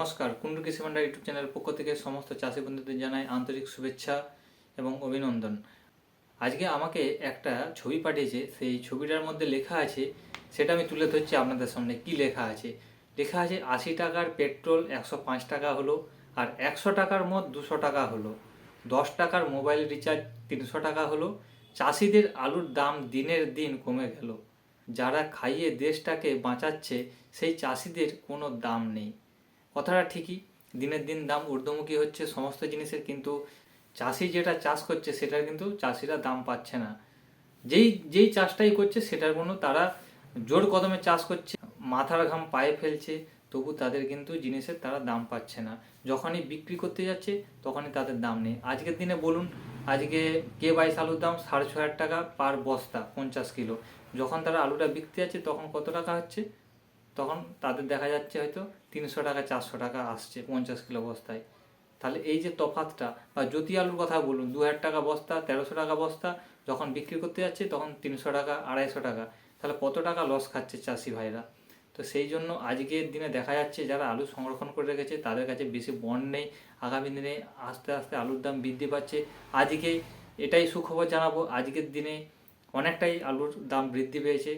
নমস্কার কুন্ডু কৃষি ভান্ডার ইউটিউব চ্যানেলের পক্ষ থেকে সমস্ত চাষি বন্ধুদের জানাই আন্তরিক শুভেচ্ছা এবং অভিনন্দন। আজকে আমাকে একটা ছবি পাঠিয়েছে, সেই ছবিটার মধ্যে লেখা আছে, সেটা আমি তুলে ধরছি আপনাদের সামনে। কি লেখা আছে? লেখা আছে, আশি টাকার পেট্রোল একশো পাঁচ টাকা হলো আর একশো টাকার মদ দুশো টাকা হলো। দশ টাকার মোবাইল রিচার্জ তিনশো টাকা হলো। চাষিদের আলুর দাম দিনের দিন কমে গেল। যারা খাইয়ে দেশটাকে বাঁচাচ্ছে, সেই চাষিদের কোনো দাম নেই। কথাটা ঠিকই। দিনের দিন দাম ঊর্ধ্বমুখী হচ্ছে, সমস্ত জিনিসের কিন্তু চাষি যেটা চাষ করছে সেটার কিন্তু চাষিরা দাম পাচ্ছে না। যেই যেই চাষটাই করছে সেটার কোনো তারা জোর কদমে চাষ করছে, মাথার ঘাম পায়ে ফেলছে, তবু তাদের কিন্তু জিনিসের তারা দাম পাচ্ছে না। যখনই বিক্রি করতে যাচ্ছে, তখনই তাদের দাম নেই। আজকের দিনে বলুন, আজকে কে বাইশ আলুর দাম? সাড়ে ছ হাজার টাকা পার বস্তা, পঞ্চাশ কিলো। যখন তারা আলুটা বিকতে যাচ্ছে, তখন কত টাকা হচ্ছে? তখন তাদের দেখা যাচ্ছে হয়তো তিনশো টাকা, চারশো টাকা আসছে পঞ্চাশ কিলো বস্তায়। তাহলে এই যে তফাতটা, বা জ্যোতি আলুর কথা বলুন দু হাজার টাকা বস্তা, তেরোশো টাকা বস্তা, যখন বিক্রি করতে যাচ্ছে তখন তিনশো টাকা, আড়াইশো টাকা। তাহলে কত টাকা লস খাচ্ছে চাষি ভাইরা? তো সেই জন্য আজকের দিনে দেখা যাচ্ছে যারা আলু সংরক্ষণ করে রেখেছে, তাদের কাছে বেশি বন্ড নেই। আগামী দিনে আস্তে আস্তে আলুর দাম বৃদ্ধি পাচ্ছে। আজকে এটাই সুখবর জানাব, আজকের দিনে অনেকটাই আলুর দাম বৃদ্ধি পেয়েছে।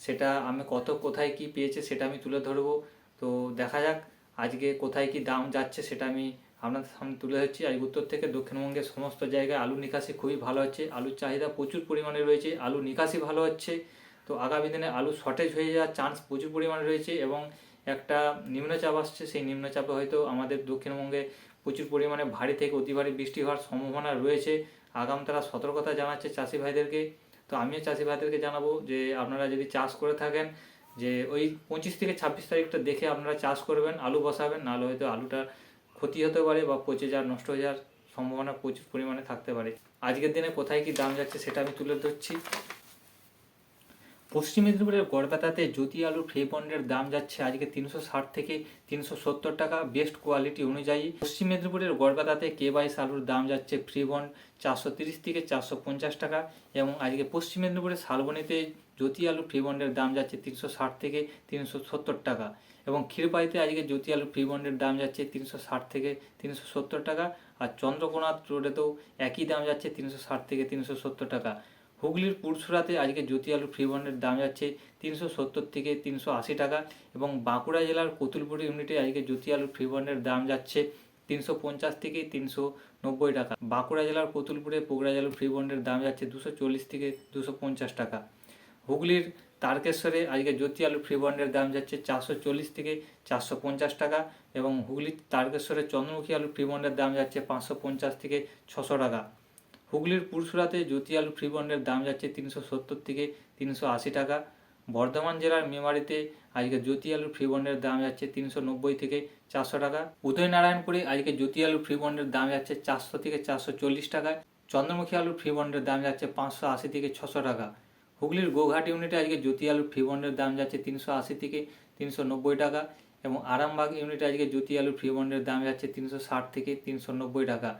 সেটা আমি কত, কোথায় কি পেয়েছে সেটা আমি তুলে ধরবো। তো দেখা যাক আজকে কোথায় কি দাম যাচ্ছে সেটা আমি আপনাদের সামনে তুলে ধরছি। আজ উত্তর থেকে দক্ষিণবঙ্গের সমস্ত জায়গায় আলু নিকাশি খুবই ভালো হচ্ছে। আলুর চাহিদা প্রচুর পরিমাণে রয়েছে আলু নিকাশি ভালো হচ্ছে। তো আগামী দিনে আলু শর্টেজ হয়ে যাওয়ার চান্স প্রচুর পরিমাণে রয়েছে এবং একটা নিম্নচাপ আসছে। সেই নিম্নচাপে হয়তো আমাদের দক্ষিণবঙ্গে প্রচুর পরিমাণে ভারী থেকে অতি ভারী বৃষ্টি হওয়ার সম্ভাবনা রয়েছে। আগাম তারা সতর্কতা জানাচ্ছে চাষি ভাইদেরকে। তো আমিও চাষি ভাইদেরকে জানাব যে আপনারা যদি চাষ করে থাকেন, যে ওই পঁচিশ থেকে ছাব্বিশ তারিখটা দেখে আপনারা চাষ করবেন, আলু বসাবেন, নাহলে হয়তো আলুটা ক্ষতি হতে পারে বা পচে যাওয়ার, নষ্ট হয়ে যাওয়ার সম্ভাবনা প্রচুর পরিমাণে থাকতে পারে। আজকের দিনে কোথায় কি দাম যাচ্ছে সেটা আমি তুলে ধরছি। পশ্চিম মেদিনীপুরের গড়বেতাতে জ্যোতি আলুর ফ্রি বন্ডের দাম যাচ্ছে আজকে তিনশো ষাট থেকে তিনশো সত্তর টাকা। বেস্ট কোয়ালিটি অনুযায়ী পশ্চিম মেদিনীপুরের গড়বেতাতে কে বাইশ আলুর দাম যাচ্ছে ফ্রি বন্ড চারশো তিরিশ থেকে চারশো পঞ্চাশ টাকা এবং আজকে পশ্চিম মেদিনীপুরের শালবনীতে জ্যোতি আলু ফ্রি বন্ডের দাম যাচ্ছে তিনশো ষাট থেকে তিনশো সত্তর টাকা এবং ক্ষীরপাইতে আজকে জ্যোতি আলু ফ্রি বন্ডের দাম যাচ্ছে তিনশো ষাট থেকে তিনশো সত্তর টাকা আর চন্দ্রকোনাথ রোডেতেও একই দাম যাচ্ছে তিনশো ষাট থেকে তিনশো সত্তর টাকা। হুগলির পুরসুরাতে আজকে জ্যোতি আলু ফ্রি বন্ডের দাম যাচ্ছে তিনশো সত্তর থেকে তিনশো আশি টাকা এবং বাঁকুড়া জেলার কতুলপুর ইউনিটে আজকে জ্যোতি আলু ফ্রি বন্ডের দাম যাচ্ছে তিনশো পঞ্চাশ থেকে তিনশো নব্বই টাকা। বাঁকুড়া জেলার কতুলপুরে পোগরা আলু ফ্রি বন্ডের দাম যাচ্ছে দুশো চল্লিশ থেকে দুশো পঞ্চাশ টাকা। হুগলির তারকেশ্বরে আজকে জ্যোতি আলু ফ্রি বন্ডের দাম যাচ্ছে চারশো চল্লিশ থেকে চারশো পঞ্চাশ টাকা এবং হুগলির তারকেশ্বরের চন্দ্রমুখী আলু ফ্রি বন্ডের দাম যাচ্ছে পাঁচশো পঞ্চাশ থেকে ছশো টাকা। হুগলির পুরসুরাতে জ্যোতি আলু ফ্রি বন্ডের দাম যাচ্ছে তিনশো সত্তর থেকে তিনশো আশি টাকা। বর্ধমান জেলার মেমারিতে আজকে জ্যোতি আলু ফ্রি বন্ডের দাম যাচ্ছে তিনশো নব্বই থেকে চারশো টাকা। উদয়নারায়ণপুরে আজকে জ্যোতি আলু ফ্রি বন্ডের দাম যাচ্ছে চারশো থেকে চারশো চল্লিশ টাকায় চন্দ্রমুখী আলুর ফ্রি বন্ডের দাম যাচ্ছে পাঁচশো আশি থেকে ছশো টাকা। হুগলির গোঘাট ইউনিটে আজকে জ্যোতি আলু ফ্রি বন্ডের দাম যাচ্ছে তিনশো আশি থেকে তিনশো নব্বই টাকা এবং আরামবাগ ইউনিটে আজকে জ্যোতি আলু ফ্রি বন্ডের দাম যাচ্ছে তিনশো ষাট থেকে তিনশো নব্বই টাকা।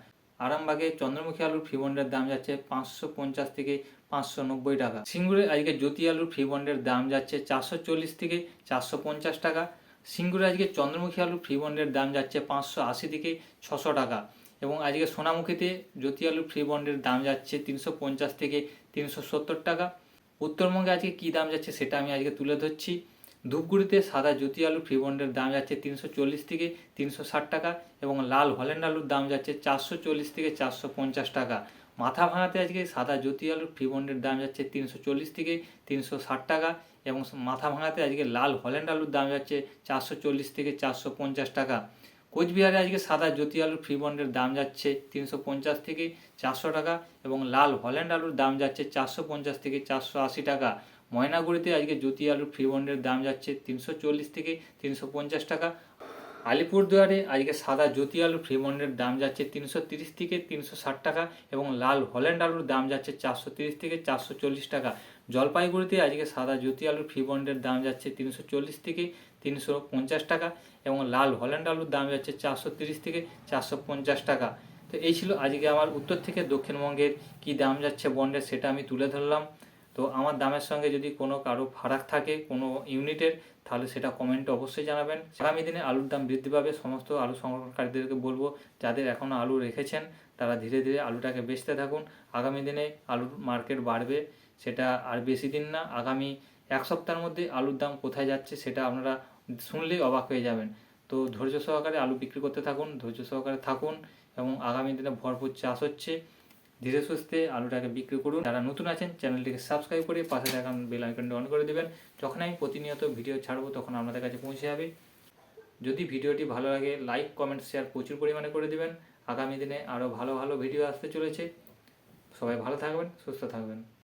আরামবাগে চন্দ্রমুখী আলুর ফ্রি বন্ডের দাম যাচ্ছে পাঁচশো পঞ্চাশ থেকে পাঁচশো নব্বই টাকা। সিঙ্গুরে আজকে জ্যোতি আলুর ফ্রি বন্ডের দাম যাচ্ছে চারশো চল্লিশ থেকে চারশো পঞ্চাশ টাকা। সিঙ্গুরে আজকে চন্দ্রমুখী আলুর ফ্রি বন্ডের দাম যাচ্ছে পাঁচশো আশি থেকে ছশো টাকা। এবং আজকে সোনামুখীতে জ্যোতি আলুর ফ্রি বন্ডের দাম যাচ্ছে তিনশো পঞ্চাশ থেকে তিনশো সত্তর টাকা। উত্তরবঙ্গে আজকে কী দাম যাচ্ছে সেটা আমি আজকে তুলে ধরছি। ধূপগুড়িতে সাদা জ্যোতি আলু ফ্রি বন্ডের দাম যাচ্ছে তিনশো চল্লিশ থেকে তিনশো ষাট টাকা এবং লাল হল্যান্ড আলুর দাম যাচ্ছে চারশো চল্লিশ থেকে চারশো পঞ্চাশ টাকা। মাথা ভাঙাতে আজকে সাদা জ্যোতি আলুর ফ্রি বন্ডের দাম যাচ্ছে তিনশো চল্লিশ থেকে তিনশো ষাট টাকা এবং মাথা ভাঙাতে আজকে লাল হল্যান্ড আলুর দাম যাচ্ছে চারশো চল্লিশ থেকে চারশো পঞ্চাশ টাকা। কোচবিহারে আজকে সাদা জ্যোতি আলুর ফ্রি বন্ডের দাম যাচ্ছে তিনশো পঞ্চাশ থেকে চারশো টাকা এবং লাল হল্যান্ড আলুর দাম যাচ্ছে চারশো পঞ্চাশ থেকে চারশো আশি টাকা। ময়নাগুড়িতে আজকে জ্যোতি আলুর ফ্রি বন্ডের দাম যাচ্ছে তিনশো চল্লিশ থেকে তিনশো পঞ্চাশ টাকা। আলিপুরদুয়ারে আজকে সাদা জ্যোতি আলুর ফ্রি বন্ডের দাম যাচ্ছে তিনশো তিরিশ থেকে তিনশো ষাট টাকা এবং লাল হল্যান্ড আলুর দাম যাচ্ছে চারশো তিরিশ থেকে চারশো চল্লিশ টাকা। জলপাইগুড়িতে আজকে সাদা জ্যোতি আলুর ফ্রি বন্ডের দাম যাচ্ছে তিনশো চল্লিশ থেকে তিনশো পঞ্চাশ টাকা এবং লাল হল্যান্ড আলুর দাম যাচ্ছে চারশো তিরিশ থেকে চারশো পঞ্চাশ টাকা। তো এই ছিল আজকে আমার উত্তর থেকে দক্ষিণবঙ্গের কি দাম যাচ্ছে বন্ডের সেটা আমি তুলে ধরলাম। তো আমার দামের সঙ্গে যদি কোনো কারও ফারাক থাকে কোনো ইউনিটের, তাহলে সেটা কমেন্টে অবশ্যই জানাবেন। আগামী দিনে আলুর দাম বৃদ্ধি পাবে, সমস্ত আলু সংগ্রহকারীদেরকে বলব, যাদের এখনও আলু রেখেছেন, তারা ধীরে ধীরে আলুটাকে বেচতে থাকুন। আগামী দিনে আলুর মার্কেট বাড়বে, সেটা আর বেশি দিন না। আগামী এক সপ্তাহের মধ্যে আলুর দাম কোথায় যাচ্ছে, সেটা আপনারা শুনলেই অবাক হয়ে যাবেন। তো ধৈর্য সহকারে আলু বিক্রি করতে থাকুন, ধৈর্য সহকারে থাকুন এবং আগামী দিনে ভরপুর চাষ হচ্ছে। ধীরে সুস্থে আলুটাকে বিক্রি করুন। যারা নতুন আছেন, চ্যানেলটিকে সাবস্ক্রাইব করে পাশে থাকা বেল আইকনটি অন করে দেবেন। যখন আমি প্রতিনিয়ত ভিডিও ছাড়বো, তখন আপনাদের কাছে পৌঁছে যাবে। যদি ভিডিওটি ভালো লাগে লাইক কমেন্ট শেয়ার প্রচুর পরিমাণে করে দেবেন। আগামী দিনে আরও ভালো ভালো ভিডিও আসতে চলেছে। সবাই ভালো থাকবেন, সুস্থ থাকবেন।